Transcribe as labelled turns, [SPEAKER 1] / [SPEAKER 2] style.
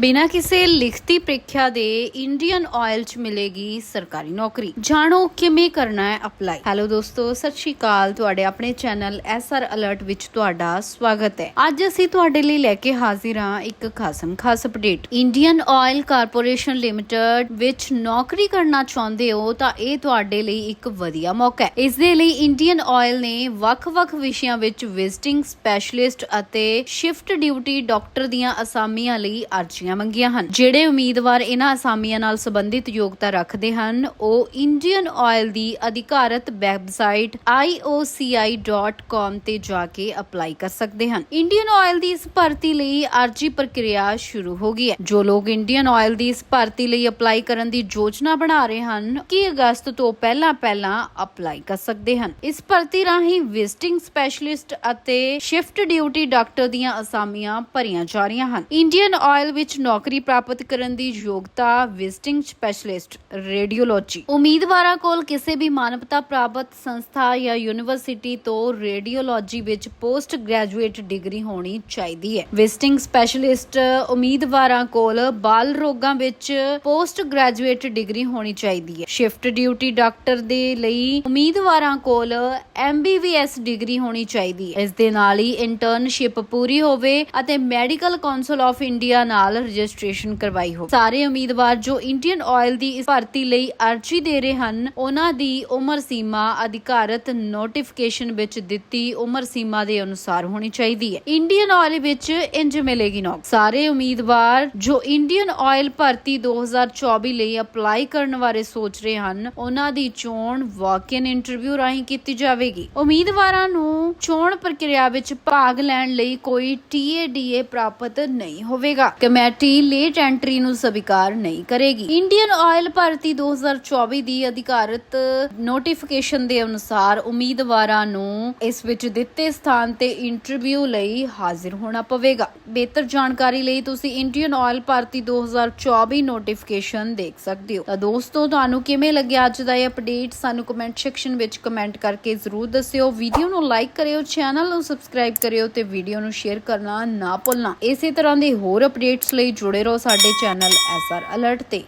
[SPEAKER 1] ਬਿਨਾਂ ਕਿਸੇ ਲਿਖਤੀ ਪ੍ਰੀਖਿਆ ਦੇ ਇੰਡੀਅਨ ਆਇਲ 'ਚ ਮਿਲੇਗੀ ਸਰਕਾਰੀ ਨੌਕਰੀ। ਜਾਣੋ ਕਿਵੇਂ ਕਰਨਾ ਹੈ ਅਪਲਾਈ। ਹੈਲੋ ਦੋਸਤੋ, ਸਤਿ ਸ਼੍ਰੀ ਅਕਾਲ। ਤੁਹਾਡੇ ਆਪਣੇ ਚੈਨਲ ਐਸਆਰ ਅਲਰਟ ਵਿੱਚ ਤੁਹਾਡਾ ਸਵਾਗਤ ਹੈ। ਅੱਜ ਅਸੀਂ ਤੁਹਾਡੇ ਲਈ ਲੈ ਕੇ ਹਾਜ਼ਰ ਹਾਂ ਇੱਕ ਖਾਸਮ ਖਾਸ update. Indian oil corporation limited ਵਿੱਚ ਨੌਕਰੀ ਕਰਨਾ ਚਾਹੁੰਦੇ ਹੋ ਤਾਂ ਇਹ ਤੁਹਾਡੇ ਲਈ ਇੱਕ ਵਧੀਆ ਮੌਕਾ ਹੈ। ਇਸ ਦੇ ਲਈ ਇੰਡੀਅਨ ਆਇਲ ਨੇ ਵੱਖ-ਵੱਖ ਵਿਸ਼ਿਆਂ ਵਿੱਚ ਵਿਜ਼ਿਟਿੰਗ ਸਪੈਸ਼ਲਿਸਟ ਅਤੇ ਸ਼ਿਫਟ ਡਿਊਟੀ ਡਾਕਟਰ ਦੀਆਂ ਅਸਾਮੀਆਂ ਲਈ ਅਰਜ਼ੀਆਂ ਮੰਗੀਆਂ ਹਨ। ਜਿਹੜੇ ਉਮੀਦਵਾਰ ਇਹਨਾਂ ਅਸਾਮੀਆਂ ਨਾਲ ਸੰਬੰਧਿਤ ਯੋਗਤਾ ਰੱਖਦੇ ਹਨ, ਉਹ ਇੰਡੀਅਨ ਆਇਲ ਦੀ ਅਧਿਕਾਰਤ ਵੈਬਸਾਈਟ ioci.com ਤੇ ਜਾ ਕੇ ਅਪਲਾਈ ਕਰ ਸਕਦੇ ਹਨ। ਇੰਡੀਅਨ ਆਇਲ ਦੀ ਇਸ ਭਰਤੀ ਲਈ ਅਰਜ਼ੀ ਪ੍ਰਕਿਰਿਆ ਸ਼ੁਰੂ ਹੋ ਗਈ ਹੈ। ਜੋ ਲੋਕ ਇੰਡੀਅਨ ਆਇਲ ਦੀ ਇਸ ਭਰਤੀ ਲਈ ਅਪਲਾਈ ਕਰਨ ਦੀ ਯੋਜਨਾ ਬਣਾ ਰਹੇ ਹਨ, ਕਿ ਅਗਸਤ ਤੋਂ ਪਹਿਲਾਂ ਪਹਿਲਾਂ ਅਪਲਾਈ ਕਰ ਸਕਦੇ ਹਨ। ਇਸ ਭਰਤੀ ਰਾਹੀਂ ਵਿਜ਼ਿਟਿੰਗ ਸਪੈਸ਼ਲਿਸਟ ਅਤੇ ਸ਼ਿਫਟ ਡਿਊਟੀ ਡਾਕਟਰ ਦੀਆਂ ਅਸਾਮੀਆਂ ਭਰੀਆਂ ਜਾ ਰਹੀਆਂ ਹਨ। ਇੰਡੀਅਨ ਆਇਲ ਵਿੱਚ ਨੌਕਰੀ ਪ੍ਰਾਪਤ ਕਰਨ ਦੀ ਯੋਗਤਾ ਵਿਜ਼ਿਟਿੰਗ ਸਪੈਸ਼ਲਿਸਟ, ਰੇਡੀਓਲੋਜੀ। ਉਮੀਦਵਾਰਾਂ ਕੋਲ ਕਿਸੇ ਵੀ ਮਾਨਵਤਾ ਪ੍ਰਾਪਤ ਸੰਸਥਾ ਜਾਂ ਯੂਨੀਵਰਸਿਟੀ ਤੋਂ ਰੇਡੀਓਲੋਜੀ ਵਿੱਚ ਪੋਸਟ ਗ੍ਰੈਜੂਏਟ ਡਿਗਰੀ ਹੋਣੀ ਚਾਹੀਦੀ ਹੈ। ਵਿਜ਼ਿਟਿੰਗ ਸਪੈਸ਼ਲਿਸਟ ਉਮੀਦਵਾਰਾਂ ਕੋਲ ਬਾਲ ਰੋਗਾਂ ਵਿੱਚ ਪੋਸਟ ਗ੍ਰੈਜੂਏਟ ਡਿਗਰੀ ਹੋਣੀ ਚਾਹੀਦੀ ਹੈ। ਸ਼ਿਫਟ ਡਿਊਟੀ ਡਾਕਟਰ ਦੇ ਲਈ ਉਮੀਦਵਾਰਾਂ ਕੋਲ ਐਮਬੀਬੀਐਸ ਡਿਗਰੀ ਹੋਣੀ ਚਾਹੀਦੀ ਹੈ। ਇਸ ਦੇ ਨਾਲ ਹੀ ਇੰਟਰਨਸ਼ਿਪ ਪੂਰੀ ਹੋਵੇ ਅਤੇ ਮੈਡੀਕਲ ਕਾਉਂਸਲ ਆਫ ਇੰਡੀਆ ਨਾਲ ਰਜਿਸਟ੍ਰੇਸ਼ਨ ਕਰਵਾਈ ਹੋ ਸਾਰੇ ਉਮੀਦਵਾਰ ਜੋ ਇੰਡੀਅਨ ਆਇਲ ਦੀ ਇਸ ਭਰਤੀ ਲਈ ਅਰਜ਼ੀ ਦੇ ਰਹੇ ਹਨ, ਉਹਨਾਂ ਦੀ ਉਮਰ ਸੀਮਾ ਅਧਿਕਾਰਤ ਨੋਟੀਫਿਕੇਸ਼ਨ ਵਿੱਚ ਦਿੱਤੀ ਉਮਰ ਸੀਮਾ ਦੇ ਅਨੁਸਾਰ ਹੋਣੀ ਚਾਹੀਦੀ ਹੈ। ਇੰਡੀਅਨ ਆਇਲ ਵਿੱਚ ਇੰਜ ਮਿਲੇਗੀ ਨੌਕਰੀ ਸਾਰੇ ਉਮੀਦਵਾਰ ਜੋ ਇੰਡੀਅਨ ਆਇਲ ਭਰਤੀ 2024 ਲਈ ਅਪਲਾਈ ਕਰਨ ਬਾਰੇ ਸੋਚ ਰਹੇ ਹਨ, ਉਹਨਾਂ ਦੀ ਚੋਣ ਵਾਕ-ਇਨ ਇੰਟਰਵਿਊ ਰਾਹੀਂ ਕੀਤੀ ਜਾਵੇਗੀ। ਉਮੀਦਵਾਰਾਂ ਨੂੰ ਚੋਣ ਪ੍ਰਕਿਰਿਆ ਵਿੱਚ ਭਾਗ ਲੈਣ ਲਈ ਕੋਈ ਟੀਏਡੀਏ ਪ੍ਰਾਪਤ ਨਹੀਂ ਹੋਵੇਗਾ। ਕਮੇਟੀ ਲੇਟ ਐਂਟਰੀ ਨੂੰ ਸਵੀਕਾਰ ਨਹੀਂ ਕਰੇਗੀ। ਇੰਡੀਅਨ ਆਇਲ ਭਰਤੀ 2024 ਦੀ ਅਧਿਕਾਰਤ ਨੋਟੀਫਿਕੇਸ਼ਨ ਦੇ ਅਨੁਸਾਰ ਉਮੀਦਵਾਰਾਂ ਨੂੰ ਇਸ ਵਿੱਚ ਦਿੱਤੇ ਸਥਾਨ ਤੇ ਇੰਟਰਵਿਊ ਲਈ ਹਾਜ਼ਰ ਹੋਣਾ ਪਵੇਗਾ। ਬਿਹਤਰ ਜਾਣਕਾਰੀ ਲਈ ਤੁਸੀਂ ਇੰਡੀਅਨ ਆਇਲ ਭਰਤੀ 2024 ਨੋਟੀਫਿਕੇਸ਼ਨ ਦੇਖ ਸਕਦੇ ਹੋ। ਤਾਂ ਦੋਸਤੋ, ਤੁਹਾਨੂੰ ਕਿਵੇਂ ਲੱਗਿਆ ਅੱਜ ਦਾ ਇਹ ਅਪਡੇਟ? ਸਾਨੂੰ ਕਮੈਂਟ ਸੈਕਸ਼ਨ ਵਿੱਚ ਕਮੈਂਟ ਕਰਕੇ ਜ਼ਰੂਰ ਦੱਸਿਓ। ਵੀਡੀਓ ਨੂੰ ਲਾਈਕ ਕਰਿਓ ਚੈਨਲ ਨੂੰ ਸਬਸਕ੍ਰਾਈਬ ਕਰਿਓ ਤੇ ਵੀਡੀਓ ਨੂੰ ਸ਼ੇਅਰ ਕਰਨਾ ਨਾ ਭੁੱਲਣਾ। ਇਸੇ ਤਰ੍ਹਾਂ ਦੇ ਹੋਰ ਅਪਡੇਟਸ ਲਈ ਜੁੜੇ ਰਹੋ ਸਾਡੇ ਚੈਨਲ ਐਸਆਰ ਅਲਰਟ ਤੇ।